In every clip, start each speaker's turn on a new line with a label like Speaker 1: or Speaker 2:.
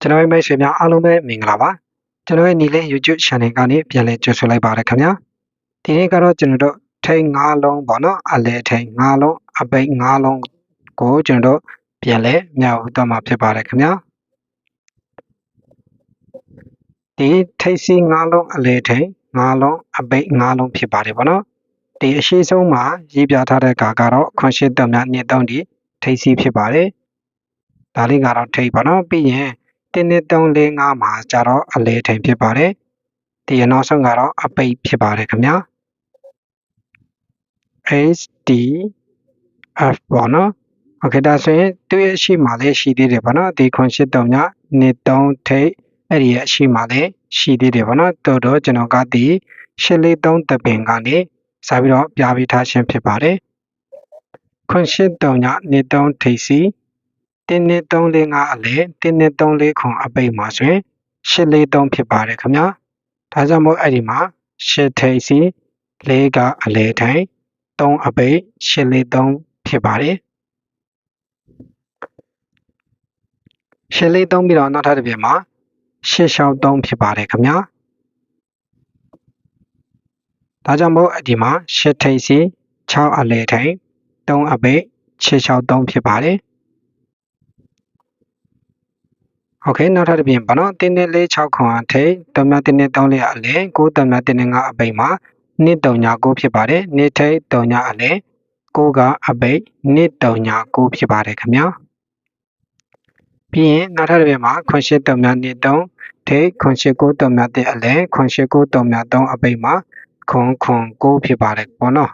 Speaker 1: ကျွန်တော်ရဲ့မိတ်ဆွေများအားလုံးပဲမင်္ဂလာပါကျွန်တော်ရဲ့ညီလေး YouTube channel ကနေပြန်လည်ကြိုဆိုလိုက်ပါရခင်ဗျာဒီနေ့ကတော့ကျွန်တော်တို့ထိန်၅လုံးပေါ့နော်အလဲထိန်၅လုံးအပိတ်၅လုံးကိုကျွန်တော်တို့ပြန်လည်မြောက်တော့မှာဖြစ်ပါတယ်ခင်ဗျာဒီထိတ်စီ၅လုံးအလဲထိန်၅လုံးအပိတ်၅လုံးဖြစ်ပါတယ်ပေါ့နော်ဒီအရှိဆုံးမှာရေးပြထားတဲ့ကာကတော့ခွန်ရှိတမြနှစ်သုံးဒီထိတ်စီဖြစ်ပါတယ်ဒါလေးကတော့ထိတ်ပါနော်ပြီးရင် 1 2 3 4 5မှာကြတော့အလဲထိန်ဖြစ်ပါတယ်။ဒီနောက်ဆုံးကတော့အပိတ်ဖြစ်ပါတယ်ခင်ဗျာ။ HD F ပေါ့နော်။ Okay ဒါဆိုရင်သူ့ရဲ့အရှိမှလည်းရှိသေးတယ်ပေါ့နော်။ဒီ983ည23ထိပ်အဲ့ဒီရဲ့အရှိမှလည်းရှိသေးတယ်ပေါ့နော်။တော်တော့ကျွန်တော်ကဒီ843တပင်ကနေစပြီးတော့ပြပေးထားခြင်းဖြစ်ပါတယ်။983ည23ထိပ်စီ တင်းနေ345အလဲတင်းနေ344ခွန်အပိတ်မှာဆိုရင်843ဖြစ်ပါတယ်ခင်ဗျာဒါကြောင့်မို့အဲ့ဒီမှာ8ထိတ်စီ4ကအလဲထိုင်3အပိတ်843ဖြစ်ပါတယ်843ပြီးတော့နောက်ထပ်တစ်ပြမှာ863ဖြစ်ပါတယ်ခင်ဗျာဒါကြောင့်မို့ဒီမှာ8ထိပ်စီ6အလဲထိုင်3အပိတ်663ဖြစ်ပါတယ် โอเคနောက်ထပ်တစ်ပြင်ပါနော်တင်းနဲ့လေး6ခွန်အထိတ်တမတင်းနဲ့3လေးအလဲ9တမတင်းနဲ့5အပိတ်မှာနှစ်တုံညာ9ဖြစ်ပါတယ်နှစ်ထိတ်တုံညာအလဲ9ကအပိတ်နှစ်တုံညာ9ဖြစ်ပါတယ်ခင်ဗျာပြီးရင်နောက်ထပ်တစ်ပြင်မှာခွန်ရှစ်တုံညာနှစ်တုံထိတ်ခွန်ရှစ်9တုံညာတဲ့အလဲခွန်ရှစ်9တုံညာ3အပိတ်မှာခွန်ခွန်9ဖြစ်ပါတယ်ပေါ့နော်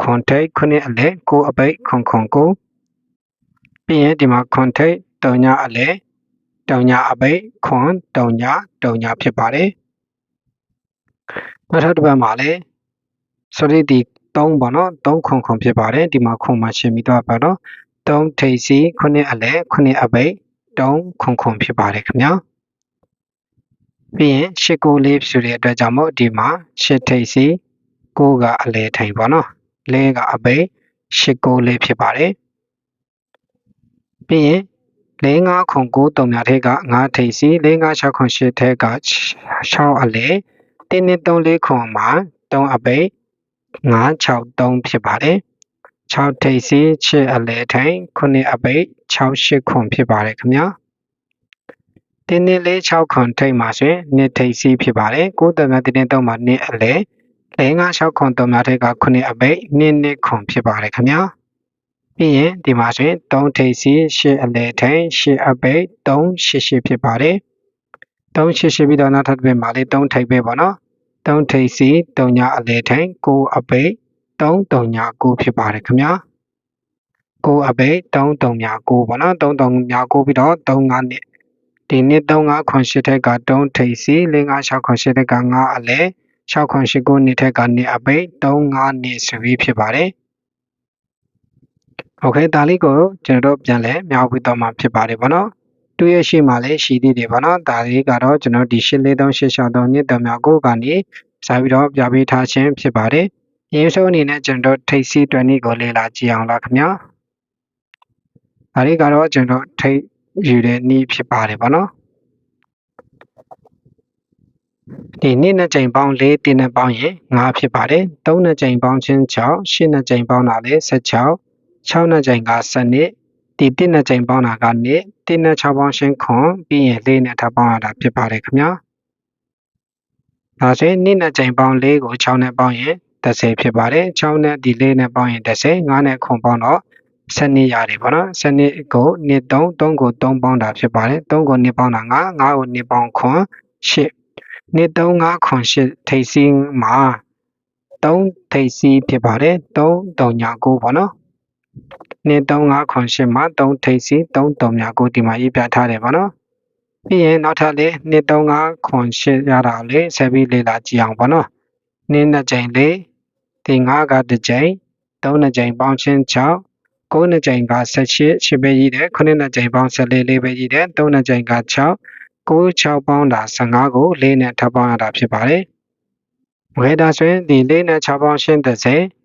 Speaker 1: ခွန်ထိတ်ခုနှစ်အလဲ9အပိတ်ခွန်ခွန်9ပြီးရင်ဒီမှာခွန်ထိတ်တုံညာအလဲ တုံညာအပိတ်ခွန်တုံညာတုံညာဖြစ်ပါတယ်နောက်ထပ်တစ်ပတ်မှာလည်းဆိုရီဒီ3ပေါ့နော်3ခွန်ခွန်ဖြစ်ပါတယ်ဒီမှာခွန်မှာရှင်းပြီးတော့ပါတော့3ထိပ်စီခုနှစ်အလဲခုနှစ်အပိတ်3ခွန်ခွန်ဖြစ်ပါတယ်ခင်ဗျာပြီးရင်ရှစ်ကိုလေးဖြစ်တဲ့အတွက်ကြောင့်မို့ဒီမှာရှစ်ထိပ်စီကိုကအလဲထိုင်ပေါ့နော်လဲကအပိတ်ရှစ်ကိုလေးဖြစ်ပါတယ်ပြီးရင် ၄၅ခွန်9တုံများထဲက9ထိပ်စီ၄၅6ခွန်8ထဲက6အလဲ1နှစ်3 4ခွန်မှာ3အပိတ်963ဖြစ်ပါတယ်6ထိပ်စီ8အလဲထိုင်9အပိတ်68ခွန်ဖြစ်ပါတယ်ခင်ဗျာတင်းနှစ်လေး6ခွန်ထိပ်မှာဆိုရင်နှစ်ထိပ်စီဖြစ်ပါတယ်9တများတင်းနှစ်3မှာနှစ်အလဲ၄၅6ခွန်3များထဲက9အပိတ်နှစ်နှစ်ခွန်ဖြစ်ပါတယ်ခင်ဗျာ ပြီးရင်ဒီမှာဆိုရင်3ထိပ်စီ8အလဲထိုင်8အပိတ်388ဖြစ်ပါတယ်388ပြီးတော့နောက်ထပ်တစ်မှာလေး3ထိပ်ပဲပေါ့နော်3ထိပ်စီ3ညအလဲထိုင်9အပိတ်3 3ည9ဖြစ်ပါတယ်ခင်ဗျာ9အပိတ်3 3ည9ပေါ့နော်3 3ည9ပြီးတော့3 5နှစ်ဒီနှစ်3 5ခွန်8ထက်က3ထိပ်စီ4 5 6ခွန်8ထက်က9အလဲ6ခွန်8 9နှစ်ထက်က2အပိတ်3 5နှစ်ဆိုပြီးဖြစ်ပါတယ် โอเคဒါလေးကိုကျွန်တော်တို့ပြန်လဲမြောက်ပြီးတော့မှဖြစ်ပါတယ်ဗောနော်တူရဲ့ရှိမှလည်းရှိသေးတယ်ဗောနော်ဒါလေးကတော့ကျွန်တော်ဒီ84383နှစ်တမြောက်ကိုကနေစာပြီးတော့ပြပေးထားခြင်းဖြစ်ပါတယ်ရင်းစုံအနေနဲ့ကျွန်တော်ထိတ်စီ20ကိုလေ့လာကြည့်အောင်လားခင်ဗျာဒါလေးကတော့ကျွန်တော်ထိတ်ယူတဲ့နည်းဖြစ်ပါတယ်ဗောနော်ဒီနေ့နှစ်ကြိမ်ပေါင်း၄တင်းနဲ့ပေါင်းရင်9ဖြစ်ပါတယ်၃နှစ်ကြိမ်ပေါင်းချင်း6 8နှစ်ကြိမ်ပေါင်းတာလည်း16 6နှစ်ကြိမ်က7နှစ်ဒီ1နှစ်ကြိမ်ပေါင်းတာကနှစ်1နဲ့6ပေါင်းရှင်းခွန်ပြီးရင်4နဲ့ထပ်ပေါင်းရတာဖြစ်ပါတယ်ခင်ဗျာဒါဆိုရင်2နဲ့ကြိမ်ပေါင်း4ကို6နဲ့ပေါင်းရင်30ဖြစ်ပါတယ်6နဲ့ဒီ4နဲ့ပေါင်းရင်30 5နဲ့ခွန်ပေါင်းတော့စနစ်ရတယ်ပေါ့နော်စနစ်ကို2 3 3ကို3ပေါင်းတာဖြစ်ပါတယ်3ကို2ပေါင်းတာ5 5ကို2ပေါင်းခွန်8နှစ်3 5ခွန်8ထိပ်စီးမှာ3ထိပ်စီးဖြစ်ပါတယ်3 3ည9ပေါ့နော် နှစ်3 5ခွန်8မှာ3ထိပ်စီ3 3များကိုဒီမှာရေးပြထားတယ်ဗောနော်ပြီးရင်နောက်ထပ်လေးနှစ်3 5ခွန်8ရတာလေးဆက်ပြီးလေ့လာကြည့်အောင်ဗောနော်နှစ်နှစ်ကြိမ်လေးဒီ9ကတစ်ကြိမ်3နှစ်ကြိမ်ပေါင်းချင်း6 9နှစ်ကြိမ်က18 8ပဲရေးတယ်9နှစ်ကြိမ်ပေါင်း14လေးပဲရေးတယ်3နှစ်ကြိမ်က6 9 6ပေါင်းတာ15ကို4နဲ့ထပ်ပေါင်းရတာဖြစ်ပါတယ်ဝေဒါဆိုရင်ဒီ4နဲ့6ပေါင်းရှင်း30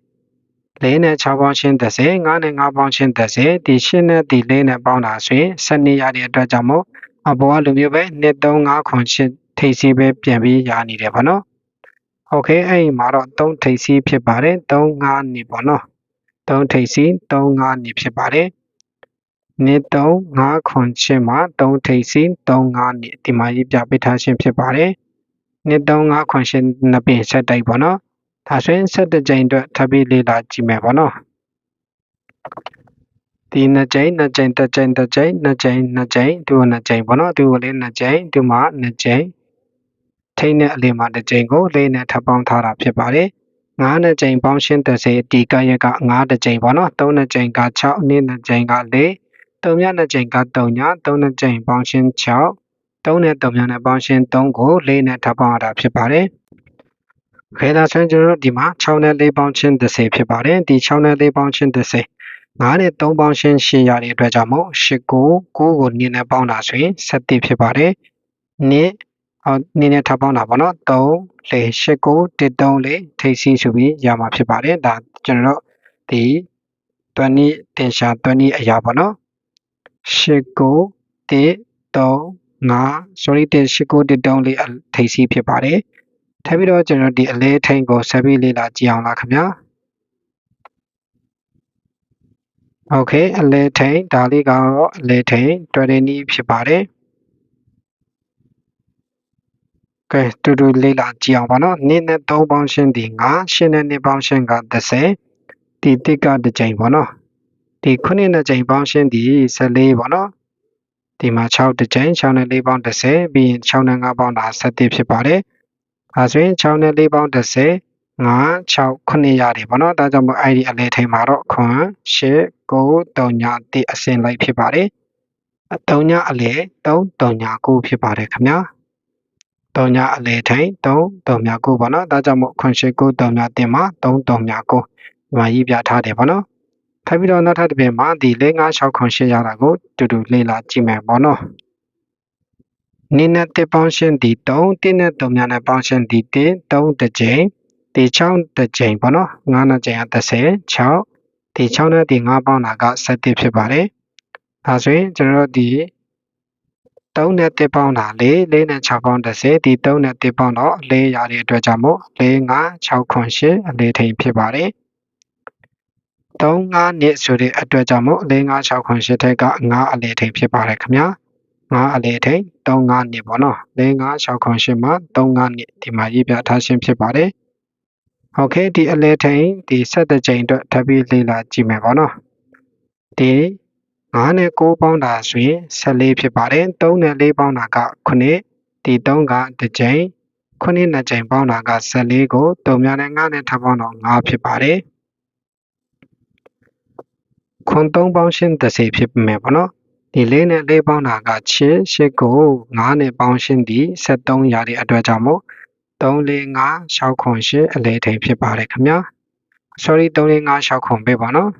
Speaker 1: ၄နဲ့6ပေါင်းချင်း30 9နဲ့9ပေါင်းချင်း30ဒီ10နဲ့ဒီ4နဲ့ပေါင်းတာဆိုရင်7နေရတဲ့အတွက်ကြောင့်မို့အပေါ်ကလူမျိုးပဲ1 3 5ခွန်ချင်းထိပ်စီးပဲပြန်ပြီးရနေတယ်ပေါ့နော်။ Okay အဲ့ဒီမှာတော့3ထိပ်စီးဖြစ်ပါတယ်3 5နေပေါ့နော်။3ထိပ်စီး3 5နေဖြစ်ပါတယ်။နေ3 5ခွန်ချင်းမှာ3ထိပ်စီး3 5နေဒီမှာရေးပြပေးထားခြင်းဖြစ်ပါတယ်။နေ3 5ခွန်ချင်းနှစ်ပင်ဆက်တိုက်ပေါ့နော် ဒါဆိုရင်7ကြိမ်အတွက်ထပ်ပြီးလေ့လာကြည့်မယ်ပေါ့နော်ဒီနှစ်ကြိမ်နှစ်ကြိမ်တစ်ကြိမ်တစ်ကြိမ်နှစ်ကြိမ်နှစ်ကြိမ်သူကနှစ်ကြိမ်ပေါ့နော်သူကလေးနှစ်ကြိမ်သူမှနှစ်ကြိမ်ထိန်းတဲ့အလေးမှာတစ်ကြိမ်ကိုလေးနဲ့ထပ်ပေါင်းထားတာဖြစ်ပါတယ်9နှစ်ကြိမ်ပေါင်းရှင်း30ဒီကရက်က9တစ်ကြိမ်ပေါ့နော်3နှစ်ကြိမ်က6နှစ်နှစ်ကြိမ်က4 3ညနှစ်ကြိမ်က3ည3နှစ်ကြိမ်ပေါင်းရှင်း6 3နဲ့3ညနဲ့ပေါင်းရှင်း3ကို4နဲ့ထပ်ပေါင်းရတာဖြစ်ပါတယ် ခဲဒါဆိုရင်ကျွန်တော်တို့ဒီမှာ6နဲ့4ပေါင်းချင်း30ဖြစ်ပါတယ်ဒီ6နဲ့4ပေါင်းချင်း30 9နဲ့3ပေါင်းရှင်း8ရတဲ့အတွက်ကြောင့်မို့8ကို9ကို2နဲ့ပေါင်းတာဆိုရင်7ဖြစ်ပါတယ်2ဟော2နဲ့ထပ်ပေါင်းတာပေါ့နော်3 4 8ကို1 3လေးထိပ်စီးဆိုပြီးရမှာဖြစ်ပါတယ်ဒါကျွန်တော်တို့ဒီ20တင်ရှာ20အရာပေါ့နော်8ကို1 3 5 sorry 8ကို1 3လေးထိပ်စီးဖြစ်ပါတယ် ထပ်ပြီးတော့ကျွန်တော်ဒီအလဲထိန်ကိုဆက်ပြီးလေ့လာကြည့်အောင်လားခင်ဗျာโอเคအလဲထိန်ဒါလေးကတော့အလဲထိန်20နီးဖြစ်ပါတယ်ကဲတူတူလေ့လာကြည့်အောင်ပါနော်နေ့နဲ့3ပေါင်းရှင်းဒီ9ရှင်းနဲ့2ပေါင်းရှင်းက30ဒီတစ်ကတစ်ကြိမ်ပေါ့နော်ဒီခုနှစ်နဲ့ကြိမ်ပေါင်းရှင်းဒီ14ပေါ့နော်ဒီမှာ6တစ်ကြိမ်6နဲ့4ပေါင်း30ပြီးရင်6နဲ့5ပေါင်းတာ7ဖြစ်ပါတယ် အဲဆိုရင်6နဲ့4ပေါင်း30 5 6 9ရတယ်ပေါ့နော်ဒါကြောင့်မို့အဲ့ဒီအလဲထိန်မှာတော့ခွန်8 9 3ညတိအစင်လိုက်ဖြစ်ပါတယ်3ညအလဲ3 3ည9ဖြစ်ပါတယ်ခင်ဗျာ3ညအလဲထိန်3 3ည9ပေါ့နော်ဒါကြောင့်မို့ခွန်8 9 3ညတင်မှာ3 3ည9ဒီမှာရေးပြထားတယ်ပေါ့နော်ထပ်ပြီးတော့နောက်ထပ်တစ်ပြင်မှာဒီ၄၅6ခွန်8ရတာကိုတူတူလေ့လာကြည့်မယ်ပေါ့နော် နင်းနဲ့တစ်ပေါင်းရှင်းဒီ3တင်းနဲ့3များနဲ့ပေါင်းရှင်းဒီ1 3တစ်ကြိမ်ဒီ6တစ်ကြိမ်ပေါ့နော်9နှစ်ကြိမ်က30 6ဒီ6နဲ့ဒီ9ပေါင်းတာက7ဖြစ်ပါတယ်ဒါဆိုရင်ကျွန်တော်တို့ဒီ3နဲ့1ပေါင်းတာ4 4နဲ့6ပေါင်း30ဒီ3နဲ့1ပေါင်းတော့4ရတဲ့အတွက်ကြောင့်မို့4 5 6ခွန်8အလေးထိန်ဖြစ်ပါတယ်3 5နှစ်ဆိုတဲ့အတွက်ကြောင့်မို့4 5 6ခွန်8ထက်က9အလေးထိန်ဖြစ်ပါတယ်ခင်ဗျာ 9အလေးထိန်3 5နှစ်ပေါ့နော်4 5 6ခွန်8မှာ3 5နှစ်ဒီမှာရေးပြထားခြင်းဖြစ်ပါတယ်โอเคဒီအလဲထိန်ဒီဆက်တဲ့ချိန်အတွက်ထပ်ပြီးလေ့လာကြည့်မယ်ပေါ့နော်ဒီ9နဲ့9ပေါင်းတာဆိုရင်14ဖြစ်ပါတယ်3နဲ့4ပေါင်းတာက9ဒီ3ကတစ်ချိန်9နဲ့ချိန်ပေါင်းတာက14ကို3များနဲ့9နဲ့ထပ်ပေါင်းတော့9ဖြစ်ပါတယ်ခွန်3ပေါင်းရှင်း30ဖြစ်မယ်ပေါ့နော် ဒီလေးနဲ့လေးပေါင်းတာက6 8ကို9နဲ့ပေါင်းရှင်းသည်73ရာတဲ့အတွက်ကြောင့်မို့3 4 5 6ခွန်8အလဲထိန်ဖြစ်ပါတယ်ခင်ဗျာ sorry 3 4 5 6ခွန်ပဲပေါ့နော်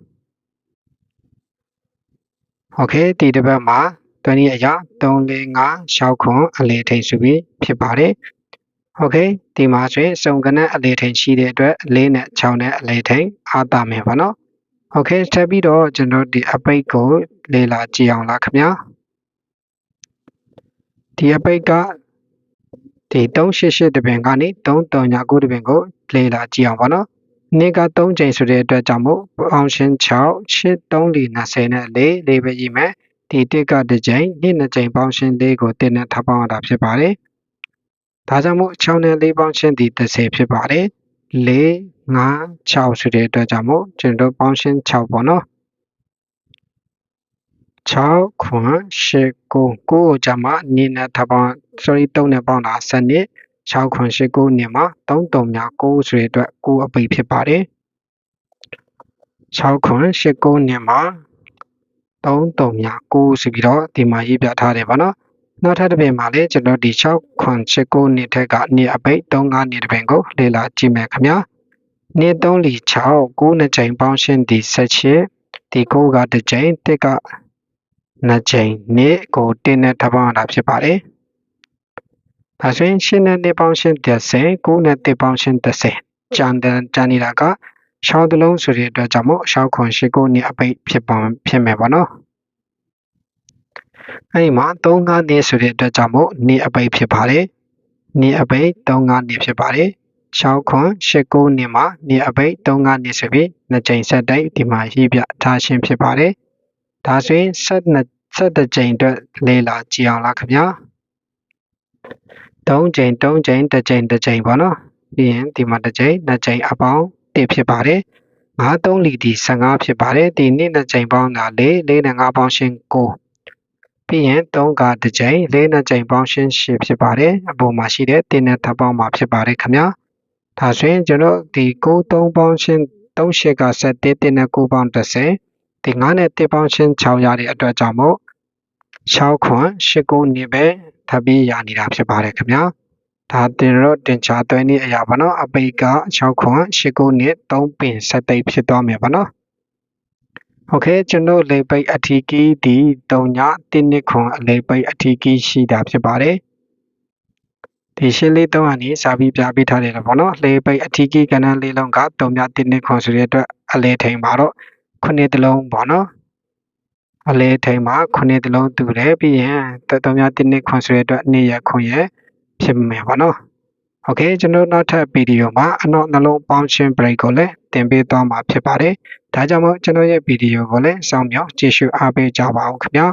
Speaker 1: okay ဒီတစ်ပတ်မှာတနည်းအရာ3 4 5 6ခွန်အလဲထိန်ဆိုပြီးဖြစ်ပါတယ် okay ဒီမှာဆိုရင်စုံကနက်အလဲထိန်ရှိတဲ့အတွက်4နဲ့6နဲ့အလဲထိန်အားတာမယ်ပေါ့နော် โอเคထပ်ပြီးတော့ကျွန်တော်ဒီအပိတ်ကိုလေ့လာကြည့်အောင်လားခင်ဗျာဒီအပိတ်ကဒီ388တပင်ကနေ339တပင်ကိုလေ့လာကြည့်အောင်ပါနော်နေ့က3ချိန်ဆိုတဲ့အတွက်ကြောင့်မို့အောင်ရှင်း6 8 3 4 20နဲ့4 4ပဲရေးမယ်ဒီတစ်ကတစ်ချိန်နေ့နှစ်ချိန်ပေါင်းရှင်း4ကိုတင်းနဲ့ထပ်ပေါင်းရတာဖြစ်ပါတယ်ဒါကြောင့်မို့6နဲ့4ပေါင်းရှင်းဒီ30ဖြစ်ပါတယ်4 5 6ဆိုတဲ့အတွက်ကြောင့်မို့ကျွန်တော်ပေါင်းရှင်း6ပေါ့နော်6ခွန်8 9 9ကိုကြမှာနေနဲ့ထပ်ပေါင်း sorry 3နဲ့ပေါင်းတာ7နှစ်6ခွန်8 9နှစ်မှာ3 3များ9ဆိုတဲ့အတွက်9အပိဖြစ်ပါတယ်6ခွန်8 9နှစ်မှာ3 3များ9ဆိုပြီးတော့ဒီမှာရေးပြထားတယ်ဗောနော်နောက်ထပ်တစ်ပင်မှာလည်းကျွန်တော်ဒီ6ခွန်8 9နှစ်ထက်ကနှစ်အပိတ်3 5နှစ်တစ်ပင်ကိုလေ့လာကြည့်မယ်ခင်ဗျာ နှစ်3လီ6 9နှစ်ချိန်ပေါင်းရှင်းဒီ18ဒီ9ကတစ်ချိန်တစ်ကနှစ်ချိန်နှစ်ကိုတင်းနဲ့ထပ်ပေါင်းရတာဖြစ်ပါတယ်ဒါဆိုရင်ရှင်းနဲ့နှစ်ပေါင်းရှင်း30 9နဲ့တစ်ပေါင်းရှင်း30ကြံတန်ကြံနေတာကရှောင်းတလုံးဆိုတဲ့အတွက်ကြောင့်မို့ရှောင်းခွန်ရှိကိုနှစ်အပိတ်ဖြစ်ပါဖြစ်မယ်ပေါ့နော်အဲဒီမှာ3 5နှစ်ဆိုတဲ့အတွက်ကြောင့်မို့နှစ်အပိတ်ဖြစ်ပါတယ်နှစ်အပိတ်3 5နှစ်ဖြစ်ပါတယ် 6ခွန်8 9နှစ်မှာနှစ်အပိတ်3 5နှစ်ဆိုပြီးနှစ်ကြိမ်ဆက်တိုက်ဒီမှာရေးပြထားခြင်းဖြစ်ပါတယ်ဒါဆိုရင်12 12ကြိမ်အတွက်လေ့လာကြည့်အောင်လားခင်ဗျာ3ကြိမ်3ကြိမ်တစ်ကြိမ်တစ်ကြိမ်ပေါ့နော်ပြီးရင်ဒီမှာတစ်ကြိမ်နှစ်ကြိမ်အပေါင်း1ဖြစ်ပါတယ်5 3လီဒီ15ဖြစ်ပါတယ်ဒီနေ့နှစ်ကြိမ်ပေါင်းတာ4 4နဲ့5ပေါင်းရှင်း9ပြီးရင်3ကတစ်ကြိမ်4နှစ်ကြိမ်ပေါင်းရှင်း10ဖြစ်ပါတယ်အပေါ်မှာရှိတဲ့တင်းနဲ့ထပ်ပေါင်းမှာဖြစ်ပါတယ်ခင်ဗျာ ဒါဆိုရင်ကျွန်တော်ဒီ9 3ပေါင်းရှင်း3ရှစ်က7တင်းနဲ့9ပေါင်း30ဒီ9နဲ့1ပေါင်းရှင်း6ရတဲ့အတွက်ကြောင့်မို့6ခွန်8 9နှစ်ပဲထပ်ပြီးရနေတာဖြစ်ပါတယ်ခင်ဗျာဒါတင်တော့တင်ချသွဲနည်းအရာပါနော်အပိတ်က6ခွန်8 9နှစ်3ပင်ဆက်သိပ်ဖြစ်သွားမယ်ပါနော်โอเคကျွန်တော်လေပိတ်အထီကီးဒီ3ည1နှစ်ခွန်အလေပိတ်အထီကီးရှိတာဖြစ်ပါတယ် ဒီရှင်းလေး3အနေစာပြီးပြပေးထားတယ်လို့ပေါ့နော်လေပိတ်အထီကီးကဏ္ဍလေးလုံးက3ည1နှစ်ခွန်ဆိုတဲ့အတွက်အလေထိန်ပါတော့ခုနှစ်တလုံးပေါ့နော်အလေထိန်မှာခုနှစ်တလုံးတူတယ်ပြီးရင်3ည1နှစ်ခွန်ဆိုတဲ့အတွက်နေ့ရက်ခွန်ရက်ဖြစ်မယ်ပေါ့နော်โอเคကျွန်တော်နောက်ထပ်ဗီဒီယိုမှာအနောက်နှလုံးပေါင်းခြင်း break ကိုလည်းတင်ပေးသွားမှာဖြစ်ပါတယ်ဒါကြောင့်မို့ကျွန်တော်ရဲ့ဗီဒီယိုကိုလည်းစောင့်မျှော်ကြည့်ရှုအားပေးကြပါအောင်ခင်ဗျာ